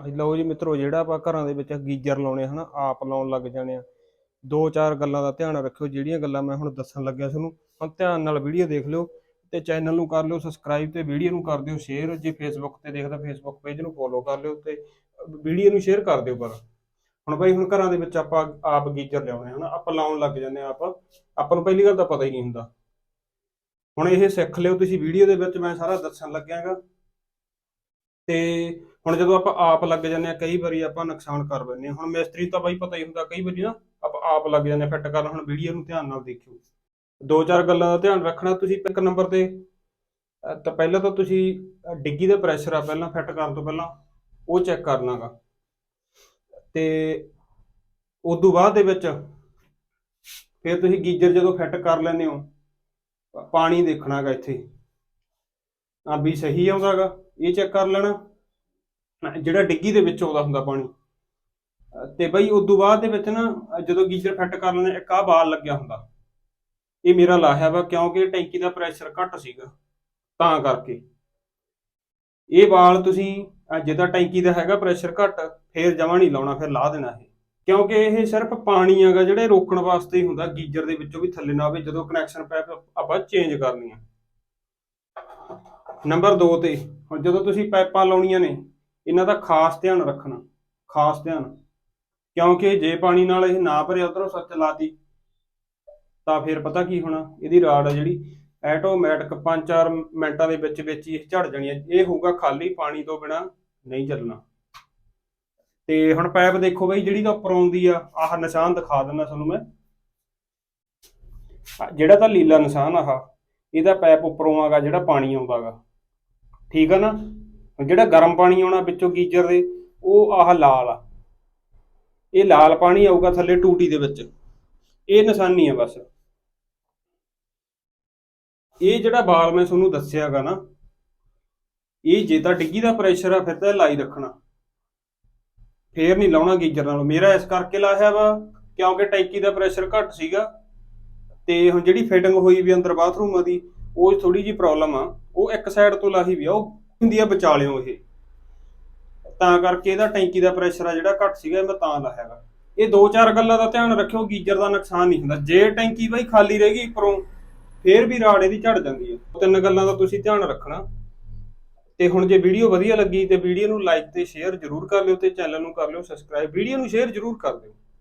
ਅਸੀਂ ਲਓ ਜੀ ਮਿੱਤਰੋ, ਜਿਹੜਾ ਆਪਾਂ ਘਰਾਂ ਦੇ ਵਿੱਚ ਗੀਜ਼ਰ ਲਾਉਣੇ ਹਨਾ, ਆਪ ਲਾਉਣ ਲੱਗ ਜਾਣੇ ਆ। ਦੋ ਚਾਰ ਗੱਲਾਂ ਦਾ ਧਿਆਨ ਰੱਖਿਓ, ਜਿਹੜੀਆਂ ਗੱਲਾਂ ਮੈਂ ਹੁਣ ਦੱਸਣ ਲੱਗਿਆ ਤੁਹਾਨੂੰ, ਹੁਣ ਧਿਆਨ ਨਾਲ ਵੀਡੀਓ ਦੇਖ ਲਿਓ ਤੇ ਚੈਨਲ ਨੂੰ ਕਰ ਲਿਓ ਸਬਸਕ੍ਰਾਈਬ ਤੇ ਵੀਡੀਓ ਨੂੰ ਕਰ ਦਿਓ ਸ਼ੇਅਰ ਜੇ ਫੇਸਬੁੱਕ ਤੇ ਦੇਖਦਾ ਫੇਸਬੁੱਕ ਪੇਜ ਨੂੰ ਫੋਲੋ ਕਰ ਲਿਓ ਤੇ ਵੀਡੀਓ ਨੂੰ ਸ਼ੇਅਰ ਕਰ ਦਿਓ ਪਰ। ਹੁਣ ਬਾਈ ਹੁਣ ਘਰਾਂ ਦੇ ਵਿੱਚ ਆਪਾਂ ਆਪ ਗੀਜ਼ਰ ਲਿਆਉਣੇ ਹਨਾ, ਆਪਾਂ ਲਾਉਣ ਲੱਗ ਜਾਂਦੇ ਆ ਆਪਾਂ ਆਪਾਂ ਨੂੰ ਪਹਿਲੀ ਗੱਲ ਤਾਂ ਪਤਾ ਹੀ ਨਹੀਂ ਹੁੰਦਾ। ਹੁਣ ਇਹ ਸਿੱਖ ਲਿਓ, ਤੁਸੀਂ ਵੀਡੀਓ ਦੇ ਵਿੱਚ ਮੈਂ ਸਾਰਾ ਦੱਸਣ ਲੱਗਿਆਗਾ। ਤੇ ਹੁਣ ਜਦੋਂ ਆਪਾਂ ਆਪ ਲੱਗ ਜਾਂਦੇ ਆ ਕਈ ਵਾਰੀ ਆਪਾਂ ਨੁਕਸਾਨ ਕਰ ਬੈਠਨੇ ਹੁਣ ਮਿਸਤਰੀ ਤਾਂ ਬਾਈ ਪਤਾ ਹੀ ਹੁੰਦਾ, ਕਈ ਵਾਰੀ ਨਾ ਆਪਾਂ ਆਪ ਲੱਗ ਜਾਂਦੇ ਫਿੱਟ ਕਰਨ। ਹੁਣ ਵੀਡੀਓ ਨੂੰ ਧਿਆਨ ਨਾਲ ਦੇਖਿਓ। ਦੋ ਚਾਰ ਗੱਲਾਂ ਦਾ ਧਿਆਨ ਰੱਖਣਾ। ਤੁਸੀਂ ਇੱਕ ਨੰਬਰ ਤੇ ਤਾਂ ਪਹਿਲਾਂ ਤਾਂ ਤੁਸੀਂ ਡਿੱਗੀ ਦਾ ਪ੍ਰੈਸ਼ਰ ਆ ਪਹਿਲਾਂ, ਫਿੱਟ ਕਰਨ ਤੋਂ ਪਹਿਲਾਂ, ਉਹ ਚੈੱਕ ਕਰਨਾਗਾ ਤੇ ਉਦੋਂ ਬਾਅਦ ਦੇ ਵਿੱਚ ਫਿਰ ਤੁਸੀਂ ਗੀਜ਼ਰ ਜਦੋਂ ਫਿੱਟ ਕਰ ਲੈਂਦੇ ਹੋ ਪਾਣੀ ਦੇਖਣਾਗਾ ਇੱਥੇ। ਆ ਵੀ ਸਹੀ ਆਉਂਦਾਗਾ ਇਹ ਚੈੱਕ ਕਰ ਲੈਣਾ। ਜਿਹੜਾ ਡਿੱਗੀ ਦੇ ਵਿੱਚ ਆਉਂਦਾ ਹੁੰਦਾ ਪਾਣੀ। ਤੇ ਬਈ ਉਦੋਂ ਬਾਅਦ ਦੇ ਵਿੱਚ ਨਾ, ਜਦੋਂ ਗੀਜ਼ਰ ਫਿੱਟ ਕਰ ਲੈਂਦੇ, ਇੱਕ ਆ ਬਾਲ ਲੱਗਿਆ ਹੁੰਦਾ। ਇਹ ਮੇਰਾ ਲਾਹਿਆ ਵਾ ਕਿਉਂਕਿ ਟੈਂਕੀ ਦਾ ਪ੍ਰੈਸ਼ਰ ਘੱਟ ਸੀਗਾ, ਤਾਂ ਕਰਕੇ। ਇਹ ਬਾਲ ਤੁਸੀਂ, ਅਹ ਜਿੱਦਾਂ ਟੈਂਕੀ ਦਾ ਹੈਗਾ ਪ੍ਰੈਸ਼ਰ ਘੱਟ, ਫੇਰ ਜਮਾ ਨਹੀਂ ਲਾਉਣਾ, ਫਿਰ ਲਾ ਦੇਣਾ ਇਹ। ਕਿਉਂਕਿ ਇਹ ਸਿਰਫ ਪਾਣੀ ਹੈਗਾ ਜਿਹੜੇ ਰੋਕਣ ਵਾਸਤੇ ਹੀ ਹੁੰਦਾ, ਗੀਜ਼ਰ ਦੇ ਵਿੱਚੋਂ ਵੀ ਥੱਲੇ ਨਾ ਆਵੇ, ਜਦੋਂ ਕਨੈਕਸ਼ਨ ਪਾਈਪ ਆਪਾਂ ਚੇਂਜ ਕਰਨੀ ਆ। ਨੰਬਰ 2 ਤੇ, ਹੁਣ ਜਦੋਂ ਤੁਸੀਂ ਪਾਈਪਾਂ ਲਾਉਣੀਆਂ ਨੇ, ਇਹਨਾਂ ਦਾ ਖਾਸ ਧਿਆਨ ਰੱਖਣਾ, ਖਾਸ ਧਿਆਨ। ਕਿਉਂਕਿ ਜੇ ਪਾਣੀ ਨਾਲ ਇਹ ਨਾ ਭਰਿਆ, ਉਧਰੋਂ ਸੱਚ ਲਾਤੀ, ਤਾਂ ਫਿਰ ਪਤਾ ਕੀ ਹੋਣਾ, ਇਹਦੀ ਰਾੜ ਆ ਜਿਹੜੀ ਆਟੋਮੈਟਿਕ 5-4 ਮਿੰਟਾਂ ਦੇ ਵਿੱਚ ਵਿੱਚ ਹੀ ਇਹ ਝੜ ਜਾਣੀ ਹੈ ਇਹ ਹੋਊਗਾ ਖਾਲੀ ਪਾਣੀ ਤੋਂ ਬਿਨਾ ਨਹੀਂ ਚੱਲਣਾ। ਤੇ ਹੁਣ ਪਾਈਪ ਦੇਖੋ ਬਈ, ਜਿਹੜੀ ਤਾਂ ਉੱਪਰ ਆਉਂਦੀ ਆ, ਆਹ ਨਿਸ਼ਾਨ ਦਿਖਾ ਦਿੰਦਾ ਤੁਹਾਨੂੰ ਮੈਂ। ਜਿਹੜਾ ਤਾਂ ਲੀਲਾ ਨਿਸ਼ਾਨ ਆਹ, ਇਹਦਾ ਪਾਈਪ ਉੱਪਰੋਂ ਆਗਾ ਜਿਹੜਾ ਪਾਣੀ ਆਉਂਦਾਗਾ। ਠੀਕ ਆ ਨਾ? ਜਿਹੜਾ ਗਰਮ ਪਾਣੀ ਆਉਣਾ ਵਿੱਚੋਂ ਗੀਜ਼ਰ ਦੇ, ਉਹ ਆਹ ਲਾਲ ਆ। ਇਹ ਲਾਲ ਪਾਣੀ ਆਊਗਾ ਥੱਲੇ ਟੂਟੀ ਦੇ ਵਿੱਚ। ਇਹ ਨਿਸ਼ਾਨੀ ਆ ਬਸ। ਇਹ ਜਿਹੜਾ ਬਾਲ ਮੈਂ ਤੁਹਾਨੂੰ ਦੱਸਿਆਗਾ ਨਾ, ਇਹ ਜੇ ਤਾਂ ਡਿੱਗੀ ਦਾ ਪ੍ਰੈਸ਼ਰ ਆ, ਫਿਰ ਤਾਂ ਲਾਈ ਰੱਖਣਾ। ਫੇਰ ਨਹੀਂ ਲਾਉਣਾ ਗੀਜ਼ਰ ਨਾਲ। ਮੇਰਾ ਇਸ ਕਰਕੇ ਲਾਇਆ ਵਾ, ਕਿਉਂਕਿ ਟੈਂਕੀ ਦਾ ਪ੍ਰੈਸ਼ਰ ਘੱਟ ਸੀਗਾ। ਤੇ ਹੁਣ ਜਿਹੜੀ ਫਿਟਿੰਗ ਹੋਈ ਵੀ ਅੰਦਰ ਬਾਥਰੂਮ ਦੀ ਉਹ ਥੋੜੀ ਜੀ ਪ੍ਰੋਬਲਮ ਆ। ਉਹ ਇੱਕ ਸਾਈਡ ਤੋਂ ਲਾਹੀ ਵੀ ਆ, ਉਹ ਹੁੰਦੀ ਆ ਵਿਚਾਲਿਓ ਇਹ। ਤਾਂ ਕਰਕੇ ਇਹਦਾ ਟੈਂਕੀ ਦਾ ਪ੍ਰੈਸ਼ਰ ਆ ਜਿਹੜਾ ਘੱਟ ਸੀਗਾ, ਮੈਂ ਤਾਂ ਲਾਇਆਗਾ ਇਹ ਦੋ ਚਾਰ ਗੱਲਾਂ ਦਾ ਧਿਆਨ ਰੱਖਿਓ, ਗੀਜ਼ਰ ਦਾ ਨੁਕਸਾਨ ਨਹੀਂ ਹੁੰਦਾ। ਜੇ ਟੈਂਕੀ ਬਾਈ ਖਾਲੀ ਰਹੇਗੀ ਉੱਪਰੋਂ, ਫੇਰ ਵੀ ਰਾੜ ਇਹਦੀ ਝੜ ਜਾਂਦੀ ਹੈ ਤਿੰਨ ਗੱਲਾਂ ਦਾ ਤੁਸੀਂ ਧਿਆਨ ਰੱਖਣਾ। ਤੇ ਹੁਣ ਜੇ ਵੀਡੀਓ ਵਧੀਆ ਲੱਗੀ ਤੇ ਵੀਡੀਓ ਨੂੰ ਲਾਈਕ ਤੇ ਸ਼ੇਅਰ ਜ਼ਰੂਰ ਕਰ ਲਿਓ ਤੇ ਚੈਨਲ ਨੂੰ ਕਰ ਲਿਓ ਸਬਸਕ੍ਰਾਈਬ ਵੀਡੀਓ ਨੂੰ ਸ਼ੇਅਰ ਜ਼ਰੂਰ ਕਰ ਦਿਓ।